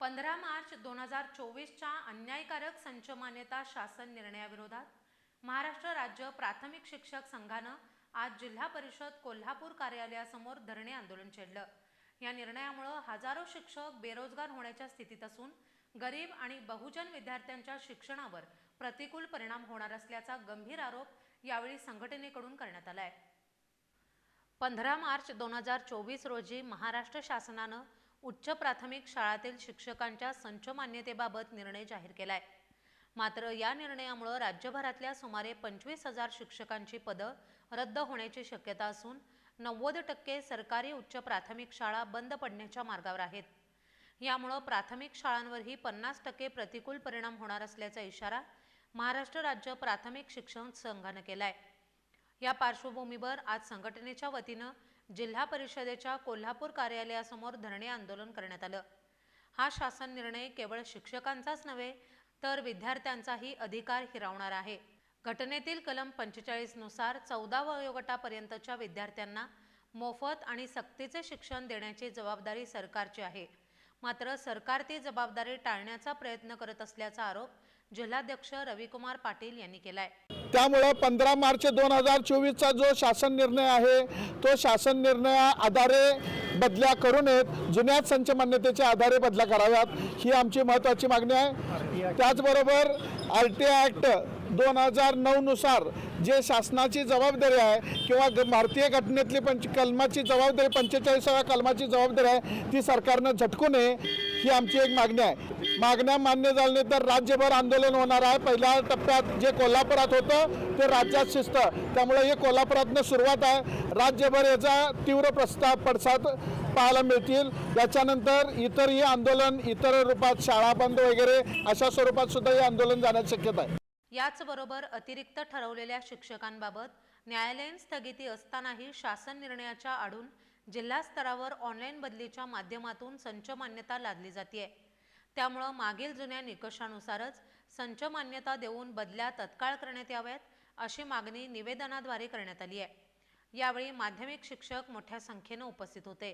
पंधरा मार्च दोन हजार चोवीसच्या अन्यायकारक संच मान्यता शासन निर्णयाविरोधात महाराष्ट्र राज्य प्राथमिक शिक्षक संघानं आज जिल्हा परिषद कोल्हापूर कार्यालयासमोर धरणे आंदोलन छेडलं. या निर्णयामुळं हजारो शिक्षक बेरोजगार होण्याच्या स्थितीत असून गरीब आणि बहुजन विद्यार्थ्यांच्या शिक्षणावर प्रतिकूल परिणाम होणार असल्याचा गंभीर आरोप यावेळी संघटनेकडून करण्यात आलाय. पंधरा मार्च दोन हजार चोवीस रोजी महाराष्ट्र शासनानं उच्च प्राथमिक शाळातील शिक्षकांच्या संच मान्यतेबाबत निर्णय जाहीर केलाय. मात्र या निर्णयामुळं राज्यभरातल्या सुमारे पंचवीस हजार शिक्षकांची पदं रद्द होण्याची शक्यता असून नव्वद टक्के सरकारी उच्च प्राथमिक शाळा बंद पडण्याच्या मार्गावर आहेत. यामुळं प्राथमिक शाळांवरही पन्नास टक्के प्रतिकूल परिणाम होणार असल्याचा इशारा महाराष्ट्र राज्य प्राथमिक शिक्षण संघानं केला आहे या पार्श्वभूमीवर आज संघटनेच्या वतीनं जिल्हा परिषदेच्या कोल्हापूर कार्यालयासमोर धरणे आंदोलन करण्यात आलं. हा शासन निर्णय केवळ शिक्षकांचाच नव्हे तर विद्यार्थ्यांचाही अधिकार हिरावणार आहे. घटनेतील कलम पंचेचाळीसनुसार चौदा वयोगटापर्यंतच्या विद्यार्थ्यांना मोफत आणि सक्तीचे शिक्षण देण्याची जबाबदारी सरकारची आहे. मात्र सरकार ती जबाबदारी टाळण्याचा प्रयत्न करत असल्याचा आरोप जिल्हाध्यक्ष रविकुमार पाटील यांनी केलाय. त्यामुळं पंधरा मार्च दोन हजार चोवीसचा जो शासन निर्णय आहे तो शासन निर्णया आधारे बदल्या करू नयेत. जुन्याच संच मान्यतेच्या आधारे बदल्या कराव्यात. ही आमची महत्त्वाची मागणी आहे. त्याचबरोबर आर टी ॲक्ट दोन हजार नऊनुसार जे शासनाची जबाबदारी आहे किंवा भारतीय घटनेतली पंच कलमाची जबाबदारी पंचेचाळीसाव्या कलमाची जबाबदारी आहे ती सरकारनं झटकू नये ही आमची एक मागणी आहे. मागण्या मान्य झाल्या नाही तर राज्यभर आंदोलन होणार आहे. पहिल्या टप्प्यात जे कोल्हापुरात होतं ते राज्यात शिजतं त्यामुळे हे कोल्हापुरातनं सुरुवात आहे. राज्यभर याचा तीव्र प्रस्ताव पडसाद पाहायला मिळतील. याच्यानंतर इतरही आंदोलन इतर रूपात शाळा बंद वगैरे अशा स्वरूपात सुद्धा हे आंदोलन जाण्याची शक्यता आहे. याचबरोबर अतिरिक्त ठरवलेल्या शिक्षकांबाबत न्यायालयीन स्थगिती असतानाही शासन निर्णयाच्या आडून जिल्हा स्तरावर ऑनलाईन बदलीच्या माध्यमातून संच मान्यता लादली जाते त्यामुळं मागील जुन्या निकषानुसारच संच मान्यता देऊन बदल्या तत्काळ करण्यात याव्यात अशी मागणी निवेदनाद्वारे करण्यात आली आहे यावेळी माध्यमिक शिक्षक मोठ्या संख्येनं उपस्थित होते.